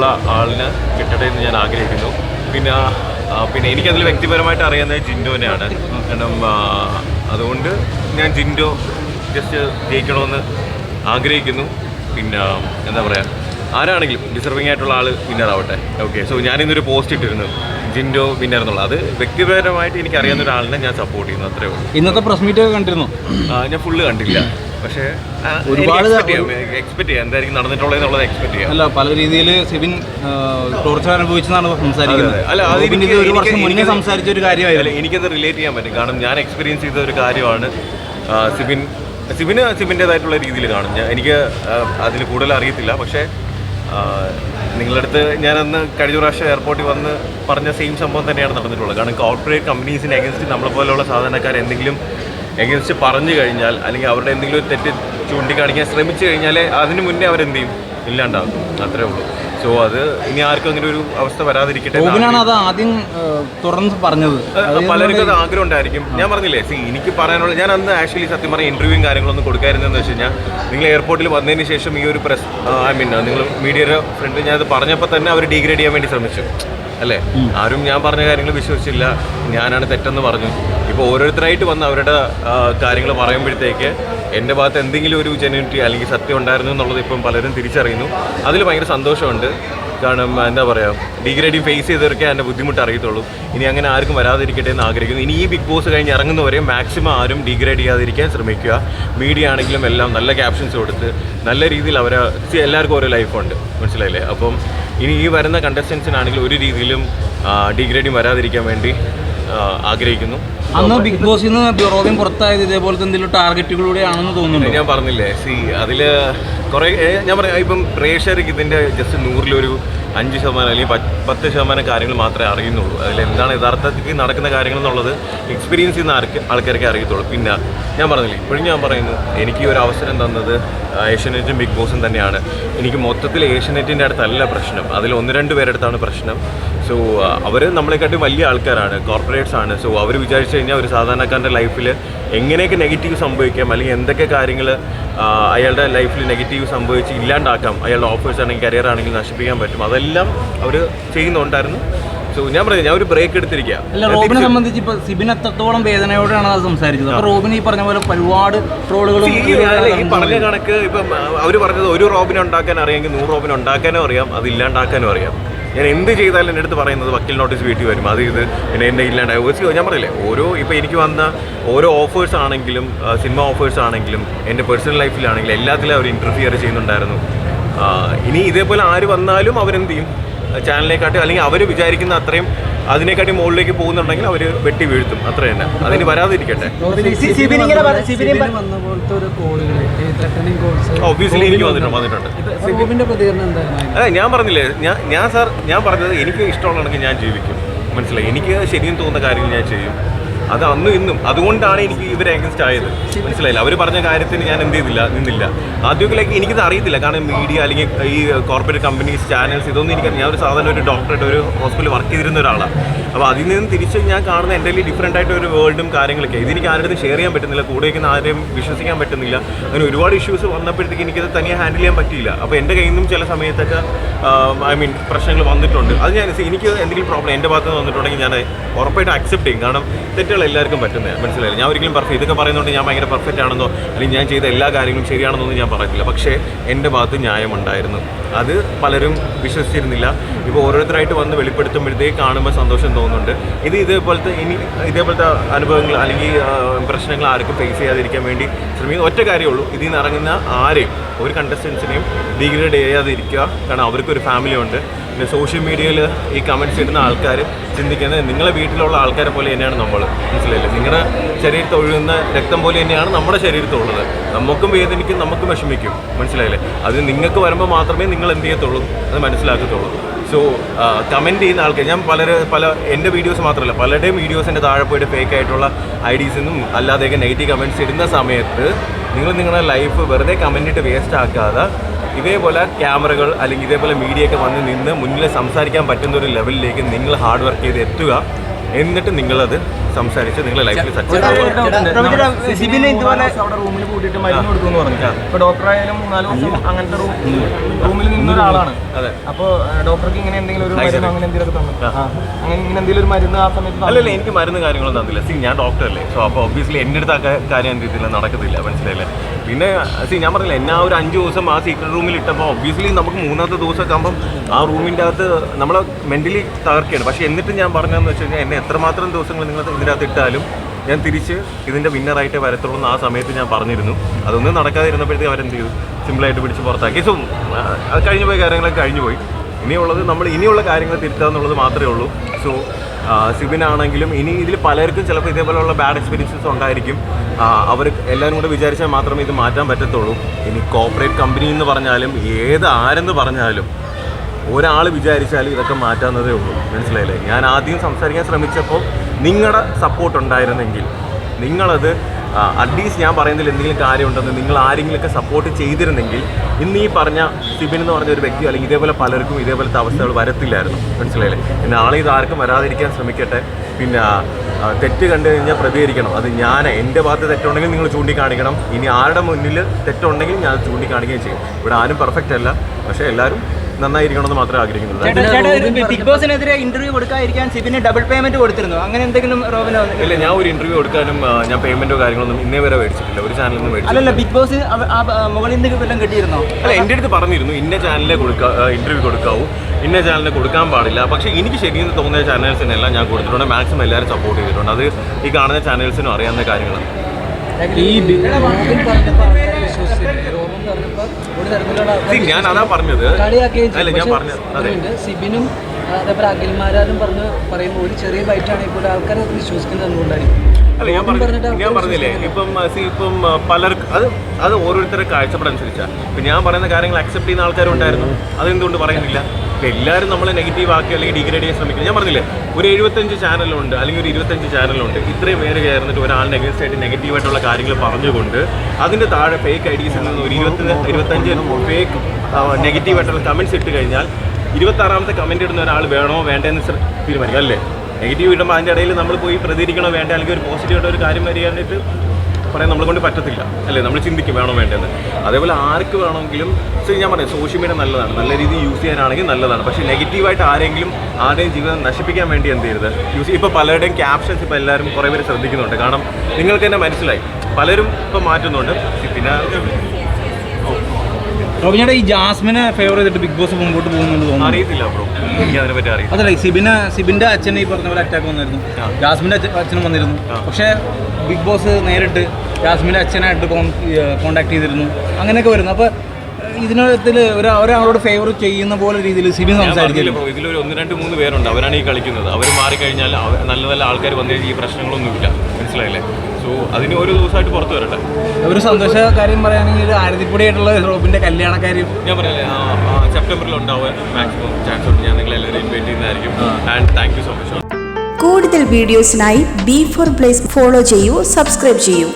ഉള്ള ആളിന് കിട്ടട്ടെ എന്ന് ഞാൻ ആഗ്രഹിക്കുന്നു. പിന്നെ പിന്നെ എനിക്കതിൽ വ്യക്തിപരമായിട്ട് അറിയുന്നത് ജിൻഡോനെയാണ്. കാരണം അതുകൊണ്ട് ഞാൻ ജിൻഡോ ജസ്റ്റ് ജയിക്കണമെന്ന് ആഗ്രഹിക്കുന്നു. പിന്നെ എന്താ പറയുക ആരാണെങ്കിലും ഡിസർവിംഗ് ആയിട്ടുള്ള ആൾ വിന്നർ ആവട്ടെ. ഓക്കെ സോ ഞാനിന്നൊരു പോസ്റ്റ് ഇട്ടിരുന്നു. ജിൻഡോ വിന്നർ അത് വ്യക്തിപരമായിട്ട് എനിക്ക് അറിയാവുന്ന ഒരാളിനെ ഞാൻ സപ്പോർട്ട് ചെയ്യുന്നു അത്രേ ഉള്ളൂ. ഇന്നത്തെ പ്രസ് മീറ്റ് ഒക്കെ കണ്ടിരുന്നു? ഞാൻ ഫുള്ള് കണ്ടില്ല. പക്ഷേ ഒരുപാട് എക്സ്പെക്ട് ചെയ്യാം എന്തായിരിക്കും നടന്നിട്ടുള്ളത് എന്നുള്ളത് എക്സ്പെക്ട് ചെയ്യാം. അല്ല പല രീതിയിൽ സിബിൻ ടോർച്ചർ അനുഭവിച്ചെന്നാണ് സംസാരിക്കുന്നത്. അല്ല, അത് ഒരു വർഷം മുന്നേ സംസാരിച്ച ഒരു കാര്യമായില്ല എനിക്കത് റിലേറ്റ് ചെയ്യാൻ പറ്റും. കാരണം ഞാൻ എക്സ്പീരിയൻസ് ചെയ്ത ഒരു കാര്യമാണ് സിബിൻ സിബിന് സിബിന്റെതായിട്ടുള്ള രീതിയിൽ കാണും. എനിക്ക് അതിൽ കൂടുതൽ അറിയത്തില്ല. പക്ഷേ നിങ്ങളുടെ അടുത്ത് ഞാനന്ന് കഴിഞ്ഞ പ്രാവശ്യം എയർപോർട്ടിൽ വന്ന് പറഞ്ഞ സെയിം സംഭവം തന്നെയാണ് നടന്നിട്ടുള്ളത്. കാരണം കോർപ്പറേറ്റ് കമ്പനീസിന് അഗൻസ്റ്റ് നമ്മളെ പോലെയുള്ള സാധാരണക്കാർ എന്തെങ്കിലും എഗൻസ്റ്റ് പറഞ്ഞു കഴിഞ്ഞാൽ അല്ലെങ്കിൽ അവരുടെ എന്തെങ്കിലും ഒരു തെറ്റ് ചൂണ്ടിക്കാണിക്കാൻ ശ്രമിച്ചു കഴിഞ്ഞാൽ അതിന് മുന്നേ അവരെന്ത് ചെയ്യും ഇല്ലാണ്ടാകും അത്രേ ഉള്ളൂ. സോ അത് ഇനി ആർക്കും അങ്ങനെ ഒരു അവസ്ഥ വരാതിരിക്കട്ടെ അത് ആദ്യം തുറന്ന് പറഞ്ഞത്. അത് പലർക്കും അത് ആഗ്രഹം ഉണ്ടായിരിക്കും. ഞാൻ പറഞ്ഞില്ലേ സി എനിക്ക് പറയാനുള്ള ഞാൻ അന്ന് ആക്ച്വലി സത്യം പറഞ്ഞ ഇന്റർവ്യൂവും കാര്യങ്ങളൊന്നും കൊടുക്കായിരുന്നെന്ന് വെച്ച് കഴിഞ്ഞാൽ നിങ്ങൾ എയർപോർട്ടിൽ വന്നതിന് ശേഷം ഈ ഒരു പ്രസ് ഐ മീൻ നിങ്ങൾ മീഡിയയുടെ ഫ്രണ്ട് ഞാൻ അത് പറഞ്ഞപ്പോൾ തന്നെ അവർ ഡിഗ്രേഡ് ചെയ്യാൻ വേണ്ടി ശ്രമിച്ചു. അല്ലേ? ആരും ഞാൻ പറഞ്ഞ കാര്യങ്ങൾ വിശ്വസിച്ചില്ല. ഞാനാണ് തെറ്റെന്ന് പറഞ്ഞു. ഇപ്പോൾ ഓരോരുത്തരായിട്ട് വന്ന് അവരുടെ കാര്യങ്ങൾ പറയുമ്പോഴത്തേക്ക് എന്റെ ഭാഗത്ത് എന്തെങ്കിലും ഒരു ജെന്യൂനിറ്റി അല്ലെങ്കിൽ സത്യം ഉണ്ടായിരുന്നു എന്നുള്ളത് ഇപ്പം പലരും തിരിച്ചറിയുന്നു. അതിൽ ഭയങ്കര സന്തോഷമുണ്ട്. കാരണം എന്താ പറയുക ഡിഗ്രേഡിങ് ഫേസ് ചെയ്തവർക്കേ എന്റെ ബുദ്ധിമുട്ട് അറിയത്തുള്ളൂ. ഇനി അങ്ങനെ ആർക്കും വരാതിരിക്കട്ടെ എന്ന് ആഗ്രഹിക്കുന്നു. ഇനി ഈ ബിഗ് ബോസ് കഴിഞ്ഞ് ഇറങ്ങുന്നവരെ മാക്സിമം ആരും ഡിഗ്രേഡ് ചെയ്യാതിരിക്കാൻ ശ്രമിക്കുക. മീഡിയ ആണെങ്കിലും എല്ലാം നല്ല ക്യാപ്ഷൻസ് കൊടുത്ത് നല്ല രീതിയിൽ അവരെ എല്ലാവർക്കും ഓരോ ലൈഫുണ്ട് മനസ്സിലായില്ലേ? അപ്പം ഇനി ഈ വരുന്ന കണ്ടസ്റ്റൻസിനാണെങ്കിലും ഒരു രീതിയിലും ഡിഗ്രേഡിങ് വരാതിരിക്കാൻ വേണ്ടി ആഗ്രഹിക്കുന്നു. അന്ന് ബിഗ് ബോസിൽ നിന്ന് റോബിൻ പുറത്തായത് ഇതേപോലത്തെ എന്തെങ്കിലും ടാർഗറ്റുകളിലൂടെയാണെന്ന് തോന്നുന്നു ഞാൻ പറഞ്ഞില്ലേ. സി അതിൽ കുറേ ഞാൻ പറയാം ഇപ്പം പ്രേക്ഷകർക്ക് ഇതിന്റെ ജസ്റ്റ് നൂറിലൊരു അഞ്ച് ശതമാനം അല്ലെങ്കിൽ പത്ത് ശതമാനം കാര്യങ്ങൾ മാത്രമേ അറിയുന്നുള്ളൂ. അതിൽ എന്താണ് യഥാർത്ഥത്തിൽ നടക്കുന്ന കാര്യങ്ങൾ എന്നുള്ളത് എക്സ്പീരിയൻസ് ചെയ്യുന്ന ആർക്ക് ആൾക്കാർക്ക് അറിയത്തുള്ളൂ. പിന്നെ ഞാൻ പറഞ്ഞില്ലേ ഇപ്പോഴും ഞാൻ പറയുന്നു എനിക്ക് ഒരു അവസരം തന്നത് ഏഷ്യനെറ്റും ബിഗ് ബോസും തന്നെയാണ്. എനിക്ക് മൊത്തത്തിൽ ഏഷ്യനെറ്റിന്റെ അടുത്തല്ല പ്രശ്നം. അതിൽ ഒന്ന് രണ്ട് പേരെടുത്താണ് പ്രശ്നം. സോ അവർ നമ്മളെക്കാട്ടും വലിയ ആൾക്കാരാണ് കോർപ്പറേറ്റ്സ് ആണ്. സോ അവർ വിചാരിച്ചു കഴിഞ്ഞാൽ ഒരു സാധാരണക്കാരന്റെ ലൈഫിൽ എങ്ങനെയൊക്കെ നെഗറ്റീവ് സംഭവിക്കാം അല്ലെങ്കിൽ എന്തൊക്കെ കാര്യങ്ങൾ അയാളുടെ ലൈഫിൽ നെഗറ്റീവ് സംഭവിച്ച് ഇല്ലാണ്ടാക്കാം അയാളുടെ ഓഫേഴ്സ് ആണെങ്കിൽ കരിയർ ആണെങ്കിൽ നശിപ്പിക്കാൻ പറ്റും. അതെല്ലാം അവർ ചെയ്യുന്നുണ്ടായിരുന്നു. സോ ഞാൻ പറഞ്ഞു ഞാൻ ഒരു ബ്രേക്ക് എടുത്തിരിക്കുക അല്ല റോബിനെ സംബന്ധിച്ച് ഇപ്പൊ സിബിൻ എത്രത്തോളം വേദനയോടെയാണ് അത് സംസാരിച്ചത്? അപ്പൊ റോബിൻ ഈ പറഞ്ഞ പോലെ ഒരുപാട് ട്രോളുകളും ഈ പറഞ്ഞ കണക്ക് ഇപ്പം അവർ പറഞ്ഞത് ഒരു റോബിൻ ഉണ്ടാക്കാൻ അറിയാമെങ്കിൽ നൂറ് റോബിൻ ഉണ്ടാക്കാനും അറിയാം അത് ഇല്ലാണ്ടാക്കാനും അറിയാം. ഞാൻ എന്ത് ചെയ്താലും എന്റെ അടുത്ത് പറയുന്നത് വക്കീൽ നോട്ടീസ് വീട്ടിൽ വരും. അത് ഇത് പിന്നെ എന്നെ ഇല്ലാണ്ടായി ഒരു ഞാൻ പറയില്ലേ ഓരോ ഇപ്പോൾ എനിക്ക് വന്ന ഓരോ ഓഫേഴ്സ് ആണെങ്കിലും സിനിമ ഓഫേഴ്സ് ആണെങ്കിലും എന്റെ പേഴ്സണൽ ലൈഫിലാണെങ്കിലും എല്ലാത്തിലും അവർ ഇന്റർഫിയർ ചെയ്യുന്നുണ്ടായിരുന്നു. ഇനി ഇതേപോലെ ആര് വന്നാലും അവരെന്ത് ചെയ്യും? ചാനലിനെക്കാട്ടും അല്ലെങ്കിൽ അവർ വിചാരിക്കുന്ന അത്രയും അതിനെക്കാട്ടി മുകളിലേക്ക് പോകുന്നുണ്ടെങ്കിൽ അവർ വെട്ടി വീഴ്ത്തും. അത്ര തന്നെ. അതിന് വരാതിരിക്കട്ടെ. ഒബ്വിയസ്ലി എനിക്ക് വന്നിട്ടുണ്ട് വന്നിട്ടുണ്ട്. ഞാൻ പറഞ്ഞില്ലേ ഞാൻ ഞാൻ സാർ ഞാൻ പറഞ്ഞത് എനിക്ക് ഇഷ്ടമുള്ളതാണെങ്കിൽ ഞാൻ ജീവിക്കും. മനസ്സിലായി? എനിക്ക് ശരിയും തോന്നുന്ന കാര്യങ്ങൾ ഞാൻ ചെയ്യും. അത് അന്നും ഇന്നും. അതുകൊണ്ടാണ് എനിക്ക് ഇവരെ അഗൻസ്റ്റ് ആയത്. മനസ്സിലായില്ല? അവർ പറഞ്ഞ കാര്യത്തിന് ഞാൻ എന്ത് ചെയ്തില്ല നിന്നില്ല. ആദ്യമൊക്കെ എനിക്കിത് അറിയത്തില്ല. കാരണം മീഡിയ അല്ലെങ്കിൽ ഈ കോർപ്പറേറ്റ് കമ്പനീസ് ചാനൽസ് ഇതൊന്നും എനിക്ക് ഞാൻ ഒരു സാധാരണ ഒരു ഡോക്ടറായിട്ട് ഒരു ഹോസ്പിറ്റലിൽ വർക്ക് ചെയ്തിരുന്ന ഒരാളാണ് അപ്പോൾ അതിൽ നിന്ന് തിരിച്ച് ഞാൻ കാണുന്ന എന്റെ ഡിഫറെന്റ് ആയിട്ട് ഒരു വേൾഡും കാര്യങ്ങളൊക്കെ. ഇതെനിക്ക് ആരുടെ ഷെയർ ചെയ്യാൻ പറ്റുന്നില്ല. കൂടെ വയ്ക്കുന്ന ആരെയും വിശ്വസിക്കാൻ പറ്റുന്നില്ല. അങ്ങനെ ഒരുപാട് ഇഷ്യൂസ് വന്നപ്പോഴത്തേക്ക് എനിക്കത് തനിയെ ഹാൻഡിൽ ചെയ്യാൻ പറ്റിയില്ല. അപ്പോൾ എന്റെ കയ്യിൽ നിന്നും ചില സമയത്തൊക്കെ ഐ മീൻ പ്രശ്നങ്ങൾ വന്നിട്ടുണ്ട്. അത് ഞാൻ എനിക്ക് എന്തെങ്കിലും പ്രോബ്ലം എന്റെ ഭാഗത്ത് നിന്ന് വന്നിട്ടുണ്ടെങ്കിൽ ഞാൻ ഉറപ്പായിട്ട് അക്സെപ്റ്റ് ചെയ്യും. കാരണം എല്ലാവർക്കും പറ്റുന്നത് മനസ്സിലായില്ല? ഞാൻ ഒരിക്കലും പെർഫെക്റ്റ് ഇതൊക്കെ പറയുന്നതുകൊണ്ട് ഞാൻ ഭയങ്കര പെർഫെക്റ്റ് ആണെന്നോ അല്ലെങ്കിൽ ഞാൻ ചെയ്ത എല്ലാ കാര്യങ്ങളും ശരിയാണെന്നൊന്നും ഞാൻ പറഞ്ഞില്ല പക്ഷേ എന്റെ ഭാഗത്ത് ന്യായമുണ്ടായിരുന്നു. അത് പലരും വിശ്വസിച്ചിരുന്നില്ല. ഇപ്പോൾ ഓരോരുത്തരായിട്ട് വന്ന് വെളിപ്പെടുത്തുമ്പോഴത്തേക്ക് കാണുമ്പോൾ സന്തോഷം തോന്നുന്നുണ്ട്. ഇത് ഇതേപോലത്തെ ഇനി ഇതേപോലത്തെ അനുഭവങ്ങൾ അല്ലെങ്കിൽ പ്രശ്നങ്ങൾ ആർക്കും ഫേസ് ചെയ്യാതിരിക്കാൻ വേണ്ടി ശ്രമിക്കുന്ന ഒറ്റ കാര്യമുള്ളൂ ഇതിൽ നിന്ന് ഇറങ്ങുന്ന ആരെയും ഒരു കണ്ടസ്റ്റൻസിനെയും ഡിഗ്രേഡ് ചെയ്യാതിരിക്കുക. കാരണം അവർക്കൊരു ഫാമിലി ഉണ്ട്. പിന്നെ സോഷ്യൽ മീഡിയയിൽ ഈ കമന്റ്സ് ഇടുന്ന ആൾക്കാർ ചിന്തിക്കുന്നത് നിങ്ങളെ വീട്ടിലുള്ള ആൾക്കാരെ പോലെ തന്നെയാണ് നമ്മൾ മനസ്സിലായില്ലേ? നിങ്ങളുടെ ശരീരത്തിൽ ഒഴുകുന്ന രക്തം പോലെ തന്നെയാണ് നമ്മുടെ ശരീരത്തുള്ളത് നമുക്കും വേദനിക്കും നമുക്കും വിഷമിക്കും. മനസ്സിലായില്ലേ? അത് നിങ്ങൾക്ക് വരുമ്പോൾ മാത്രമേ നിങ്ങൾ എന്ത് ചെയ്യത്തുള്ളൂ? അത് മനസ്സിലാക്കത്തുള്ളൂ. സോ കമന്റ് ചെയ്യുന്ന ആൾക്കാർ ഞാൻ പല പല എന്റെ വീഡിയോസ് മാത്രമല്ല പലരുടെയും വീഡിയോസിന്റെ താഴെ പോയിട്ട് ഫേക്ക് ആയിട്ടുള്ള ഐ അല്ലാതെ അല്ലാതെയൊക്കെ നെഗറ്റീവ് കമന്റ്സ് ഇടുന്ന സമയത്ത് നിങ്ങൾ നിങ്ങളുടെ ലൈഫ് വെറുതെ കമന്റ് ഇട്ട് വേസ്റ്റ് ആക്കാതെ ഇതേപോലെ ക്യാമറകൾ അല്ലെങ്കിൽ ഇതേപോലെ മീഡിയ ഒക്കെ വന്ന് നിന്ന് മുന്നിൽ സംസാരിക്കാൻ പറ്റുന്ന ഒരു ലെവലിലേക്ക് നിങ്ങൾ ഹാർഡ് വർക്ക് ചെയ്ത് എത്തുക. എന്നിട്ട് നിങ്ങളത് സംസാരിച്ച് നിങ്ങളെ ലൈഫിൽ സിബിനെ ഇതുപോലെ അവിടെ റൂമിൽ കൂട്ടിയിട്ട് മരുന്ന് കൊടുക്കും എന്ന് പറഞ്ഞു. ഇപ്പൊ ഡോക്ടർ ആയാലും മൂന്നാൽ ദിവസം അങ്ങനത്തെ റൂം റൂമിൽ നിന്ന ഒരാളാണ്. അതെ. അപ്പൊ ഡോക്ടർക്ക് ഇങ്ങനെ എന്തെങ്കിലും ഒരു മരുന്ന് അങ്ങനെ എന്തെങ്കിലും തന്നു. അങ്ങനെ ഇങ്ങനെ എന്തെങ്കിലും ഒരു മരുന്ന് ആ സമയത്ത്. അല്ലല്ല എനിക്ക് മരുന്ന് കാര്യങ്ങളൊന്നും തന്നില്ല. സി ഞാൻ ഡോക്ടറല്ലേ സോ അപ്പോൾ ഒബ്വിയസ്ലി എന്റെ അടുത്ത് ആ കാര്യം എന്ത് ചെയ്തില്ല നടക്കത്തില്ല. മനസ്സിലായില്ലേ? പിന്നെ സി ഞാൻ പറഞ്ഞില്ല എന്നാ ഒരു അഞ്ച് ദിവസം ആ സീക്രട്ട് റൂമിൽ ഇട്ടപ്പോൾ ഒബ്വിയസ്ലി നമുക്ക് മൂന്നാമത്തെ ദിവസമൊക്കെ ആകുമ്പം ആ റൂമിന്റെ അകത്ത് നമ്മളെ മെന്റലി തകർക്കുകയാണ്. പക്ഷേ എന്നിട്ട് ഞാൻ പറഞ്ഞതെന്ന് വെച്ച് കഴിഞ്ഞാൽ എന്നെ എത്രമാത്രം ദിവസങ്ങൾ നിങ്ങൾ ഇതിനകത്ത് ഇട്ടാലും ഞാൻ തിരിച്ച് ഇതിന്റെ വിന്നറായിട്ട് വരത്തുള്ളൂ എന്ന് ആ സമയത്ത് ഞാൻ പറഞ്ഞിരുന്നു. അതൊന്നും നടക്കാതിരുന്നപ്പോഴത്തേക്ക് അവരെന്ത് ചെയ്തു? സിമ്പിളായിട്ട് പിടിച്ച് പുറത്താക്കി. സോ അത് കഴിഞ്ഞു പോയ കാര്യങ്ങളൊക്കെ കഴിഞ്ഞു പോയി. ഇനിയുള്ളത് നമ്മൾ ഇനിയുള്ള കാര്യങ്ങൾ തിരുത്തുക എന്നുള്ളത് മാത്രമേ ഉള്ളൂ. സോ സിബിനാണെങ്കിലും ഇനി ഇതിൽ പലർക്കും ചിലപ്പോൾ ഇതേപോലെയുള്ള ബാഡ് എക്സ്പീരിയൻസസ് ഉണ്ടായിരിക്കും. അവർ എല്ലാവരും കൂടെ വിചാരിച്ചാൽ മാത്രമേ ഇത് മാറ്റാൻ പറ്റത്തുള്ളൂ. ഇനി കോർപ്പറേറ്റ് കമ്പനി എന്ന് പറഞ്ഞാലും ഏത് ആരെന്ന് പറഞ്ഞാലും ഒരാൾ വിചാരിച്ചാലും ഇതൊക്കെ മാറ്റാവുന്നതേ ഉള്ളൂ. മനസ്സിലായില്ലേ? ഞാൻ ആദ്യം സംസാരിക്കാൻ ശ്രമിച്ചപ്പോൾ നിങ്ങളുടെ സപ്പോർട്ട് ഉണ്ടായിരുന്നെങ്കിൽ നിങ്ങളത് അറ്റ്ലീസ്റ്റ് ഞാൻ പറയുന്നതിൽ എന്തെങ്കിലും കാര്യമുണ്ടെന്ന് നിങ്ങൾ ആരെങ്കിലുമൊക്കെ സപ്പോർട്ട് ചെയ്തിരുന്നെങ്കിൽ ഇന്ന് ഈ പറഞ്ഞ സിബിൻ എന്ന് പറഞ്ഞ ഒരു വ്യക്തി അല്ലെങ്കിൽ ഇതേപോലെ പലർക്കും ഇതേപോലത്തെ അവസ്ഥകൾ വരത്തില്ലായിരുന്നു. മനസ്സിലായില്ലേ? ആളെ ഇത് ആർക്കും വരാതിരിക്കാൻ ശ്രമിക്കട്ടെ. പിന്നെ തെറ്റ് കണ്ടു കഴിഞ്ഞാൽ പ്രതികരിക്കണം. അത് ഞാൻ എന്റെ ഭാഗത്ത് തെറ്റുണ്ടെങ്കിൽ നിങ്ങൾ ചൂണ്ടിക്കാണിക്കണം. ഇനി ആരുടെ മുന്നിൽ തെറ്റുണ്ടെങ്കിൽ ഞാൻ ചൂണ്ടിക്കാണിക്കുകയും ചെയ്യും. ഇവിടെ ആരും പെർഫെക്റ്റ് അല്ല. പക്ഷേ എല്ലാവരും നന്നായിരിക്കണമെന്ന് മാത്രമേ ആഗ്രഹിക്കുന്നുള്ളൂ. ബിഗ് ബോസിനെതിരെ ഇന്റർവ്യൂ കൊടുക്കാതിരിക്കാൻ സിബിന് ഡബിൾ പേയ്മെന്റ് കൊടുത്തിരുന്നു? അങ്ങനെ എന്തെങ്കിലും റോബിനോ? ഇല്ല ഞാൻ ഒരു ഇന്റർവ്യൂ കൊടുക്കാനും ഞാൻ പേയ്മെന്റോ കാര്യങ്ങളൊന്നും ഇന്നേ വരെ മേടിച്ചിട്ടില്ല. ഒരു ചാനലിൽ നിന്ന് അല്ലല്ല ബിഗ് ബോസ് ആ മുകളിൽ നിന്ന് വല്ലതും കിട്ടിയിരുന്നോ? അല്ല എന്റെ അടുത്ത് പറഞ്ഞിരുന്നു ഇന്ന ചാനലിലെ ഇന്റർവ്യൂ കൊടുക്കാവൂ. ഇന്ന ചാനലിന് കൊടുക്കാൻ പാടില്ല. പക്ഷേ എനിക്ക് ശരിയെന്ന് തോന്നിയ ചാനൽസിനെല്ലാം ഞാൻ കൊടുത്തിട്ടുണ്ട്. മാക്സിമം എല്ലാവരും സപ്പോർട്ട് ചെയ്തിട്ടുണ്ട്. അത് ഈ കാണുന്ന ചാനൽസിനും അറിയാവുന്ന കാര്യങ്ങളാണ്. ഈ ബി- റോബിൻ പറഞ്ഞപ്പോൾ ആൾക്കാരെ വിശ്വസിച്ചില്ല റോബിൻ പറഞ്ഞപ്പോൾ ഒരു തരത്തിലുള്ള See, ഞാൻ അതാ പറഞ്ഞത്. അല്ല ഞാൻ പറഞ്ഞത് അതെ. സിബിനും അതേപോലെ അഖിൽമാരാരും പറഞ്ഞ് പറയുമ്പോൾ ഒരു ചെറിയ ബൈറ്റാണെങ്കിൽ ഇപ്പോൾ ആൾക്കാരെ അത് വിശ്വസിക്കുന്നത് എന്തുകൊണ്ടായിരിക്കും അല്ല ഞാൻ പറഞ്ഞു ഞാൻ പറഞ്ഞില്ലേ ഇപ്പം സി ഇപ്പം പലർക്ക് അത് അത് ഓരോരുത്തരുടെ കാഴ്ചപ്പാടനുസരിച്ചാണ് ഇപ്പം ഞാൻ പറയുന്ന കാര്യങ്ങൾ അക്സെപ്റ്റ് ചെയ്യുന്ന ആൾക്കാരുണ്ടായിരുന്നു അതെന്തുകൊണ്ട് പറയുന്നില്ല? ഇപ്പം എല്ലാവരും നമ്മളെ നെഗറ്റീവ് ആക്കി അല്ലെങ്കിൽ ഡിഗ്രേഡ് ചെയ്യാൻ ശ്രമിക്കുന്നത് ഞാൻ പറഞ്ഞില്ലേ ഒരു എഴുപത്തഞ്ച് ചാനലുണ്ട് അല്ലെങ്കിൽ ഒരു ഇരുപത്തഞ്ച് ചാനലുണ്ട് ഇത്രയും പേര് കയറുന്നിട്ട് ഒരാളിനെ അഗേൻസ്റ്റ് ആയിട്ട് നെഗറ്റീവായിട്ടുള്ള കാര്യങ്ങൾ പറഞ്ഞുകൊണ്ട് അതിന്റെ താഴെ ഫേക്ക് ഐ ഡീസിൽ നിന്ന് ഒരു ഇരുപത്തി ഇരുപത്തഞ്ച് ഫേക്ക് നെഗറ്റീവായിട്ടുള്ള കമന്റ്സ് ഇട്ട് കഴിഞ്ഞാൽ ഇരുപത്താറാമത്തെ കമന്റ് ഇടുന്ന ഒരാൾ വേണോ വേണ്ടെന്ന് തീരുമാനിക്കും. അല്ലേ? നെഗറ്റീവ് ഇടുമ്പോൾ അതിന്റെ ഇടയിൽ നമ്മൾ പോയി പ്രതികരിക്കണോ വേണ്ട? അല്ലെങ്കിൽ ഒരു പോസിറ്റീവായിട്ട് ഒരു കാര്യം വരികയായിട്ട് പറയാൻ നമ്മളെ കൊണ്ട് പറ്റത്തില്ല. അല്ലേ? നമ്മൾ ചിന്തിക്കും വേണോ വേണ്ടത് അതേപോലെ ആർക്ക് വേണമെങ്കിലും ശരി ഞാൻ പറയാം സോഷ്യൽ മീഡിയ നല്ലതാണ്. നല്ല രീതിയിൽ യൂസ് ചെയ്യാനാണെങ്കിൽ നല്ലതാണ്. പക്ഷേ നെഗറ്റീവായിട്ട് ആരെങ്കിലും ആരുടെയും ജീവിതം നശിപ്പിക്കാൻ വേണ്ടി എന്ത് ചെയ്യരുത്? യൂസ് ഇപ്പോൾ പലരുടെയും ക്യാപ്ഷൻസ് ഇപ്പോൾ എല്ലാവരും കുറേ പേര് ശ്രദ്ധിക്കുന്നുണ്ട്. കാരണം നിങ്ങൾക്ക് തന്നെ മനസ്സിലായി. പലരും ഇപ്പോൾ മാറ്റുന്നുണ്ട്. പിന്നെ റോബിനേട്ടാ ഈ ജാസ്മിനെ ഫേവർ ചെയ്തിട്ട് ബിഗ് ബോസ് മുമ്പോട്ട് പോകുന്നുണ്ട് തോന്നുന്നു. അറിയത്തില്ല ബ്രോ എനിക്ക് അതിനെ പറ്റി അറിയില്ല അതല്ല സിബിന് സിബിന്റെ അച്ഛനെ ഈ പറഞ്ഞ പോലെ അറ്റാക്ക് വന്നിരുന്നു. ജാസ്മിന്റെ അച്ഛ- അച്ഛനും വന്നിരുന്നു. പക്ഷേ ബിഗ് ബോസ് നേരിട്ട് ജാസ്മിന്റെ അച്ഛനായിട്ട് കോണ്ടാക്ട് ചെയ്തിരുന്നു. അങ്ങനെയൊക്കെ വരുന്നു. അപ്പോൾ ഇതിനകത്തിൽ ഒരു ഒരാളോട് ഫേവർ ചെയ്യുന്ന പോലെ രീതിയിൽ സിബി ഞാൻ ഇതിൽ സംസാരിക്കില്ല ഇതിലൊരു ഒന്ന് രണ്ട് മൂന്ന് പേരുണ്ട്. അവരാണ് ഈ കളിക്കുന്നത്. അവർ മാറിക്കഴിഞ്ഞാൽ കഴിഞ്ഞാൽ നല്ല നല്ല ആൾക്കാർ വന്നു കഴിഞ്ഞാൽ ഈ പ്രശ്നങ്ങളൊന്നുമില്ല. മനസ്സിലായില്ലേ? സോ അതിന് ഒരു ദിവസമായിട്ട് പുറത്ത് വരട്ടെ. ഒരു സന്തോഷ കാര്യം പറയുകയാണെങ്കിൽ ആരതിപ്പുടിയായിട്ടുള്ള റോബിന്റെ കല്യാണക്കാര്യം. ഞാൻ പറഞ്ഞില്ലേ ആ, ആ, സെപ്റ്റംബറിൽ ഉണ്ടാവാൻ മാക്സിമം ചാൻസ് ഉണ്ട്. ഞാൻ നിങ്ങളെല്ലാവരും ഇൻവൈറ്റ് ചെയ്യുന്നതായിരിക്കും. And thank you so much കൂടുതൽ വീഡിയോസിനായി ബി ഫോർ പ്ലേസ് ഫോളോ ചെയ്യൂ സബ്സ്ക്രൈബ് ചെയ്യൂ.